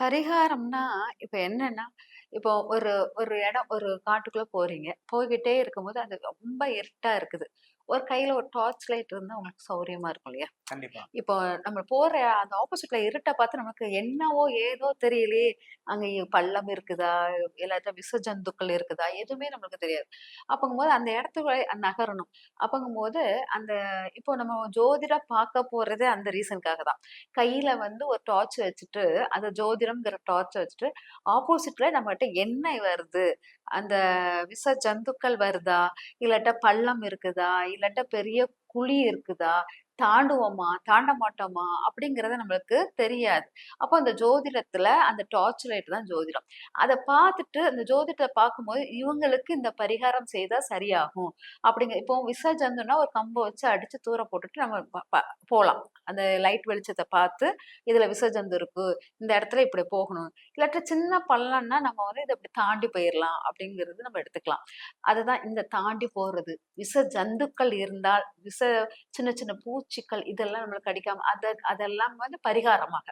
பரிகாரம்னா, இப்ப என்னன்னா, இப்போ ஒரு ஒரு இடம் ஒரு காட்டுக்குள்ள போறீங்க. போய்கிட்டே இருக்கும்போது அது ரொம்ப இருட்டா இருக்குது. ஒரு கையில ஒரு டார்ச் லைட் இருந்தா உங்களுக்கு சௌரியமா இருக்கும் இல்லையா? கண்டிப்பா. இப்போ நம்ம போற அந்த ஆப்போசிட்ல இருட்ட பார்த்து நமக்கு என்னவோ ஏதோ தெரியலையே, அங்க பள்ளம் இருக்குதா? இல்லாட்டா விஷ ஜந்துக்கள் இருக்குதா? எதுவுமே நம்மளுக்கு தெரியாது. அப்பங்கும்போது அந்த இடத்துக்கு நகரணும். அப்பங்கும்போது அந்த இப்போ நம்ம ஜோதிட பார்க்க போறதே அந்த ரீசனுக்காக தான். கையில வந்து ஒரு டார்ச் வச்சுட்டு, அந்த ஜோதிடம்ங்கிற டார்ச்ச வச்சுட்டு, ஆப்போசிட்ல நம்மட்ட என்ன வருது? அந்த விஷ ஜந்துக்கள் வருதா? இல்லாட்டா பள்ளம் இருக்குதா? இல்லாட்ட பெரிய குழி இருக்குதா? தாண்டுவோமா? தாண்ட மாட்டோமா? அப்படிங்கிறது நம்மளுக்கு தெரியாது. அப்போ அந்த ஜோதிடத்துல அந்த டார்ச் லைட் தான் ஜோதிடம். அதை பார்த்துட்டு அந்த ஜோதிடத்தை பார்க்கும்போது, இவங்களுக்கு இந்த பரிகாரம் செய்தால் சரியாகும். அப்படிங்க இப்போ விஷ ஒரு கம்பை வச்சு அடிச்சு தூர போட்டுட்டு நம்ம ப ப அந்த லைட் வெளிச்சத்தை பார்த்து, இதுல விசர்ஜந்து ஜந்து இருக்கு. இந்த இடத்துல இப்படி போகணும். இல்லாட்ட சின்ன பள்ளம்னா நம்ம வந்து இதை இப்படி தாண்டி போயிடலாம் அப்படிங்கிறது நம்ம எடுத்துக்கலாம். அதுதான் இந்த தாண்டி போறது. விஷ ஜந்துக்கள் இருந்தால், விஷ சின்ன சின்ன பூச்சிக்கள் இதெல்லாம் நம்மளுக்கு கடிக்காம அத அதெல்லாம் வந்து பரிகாரமாக.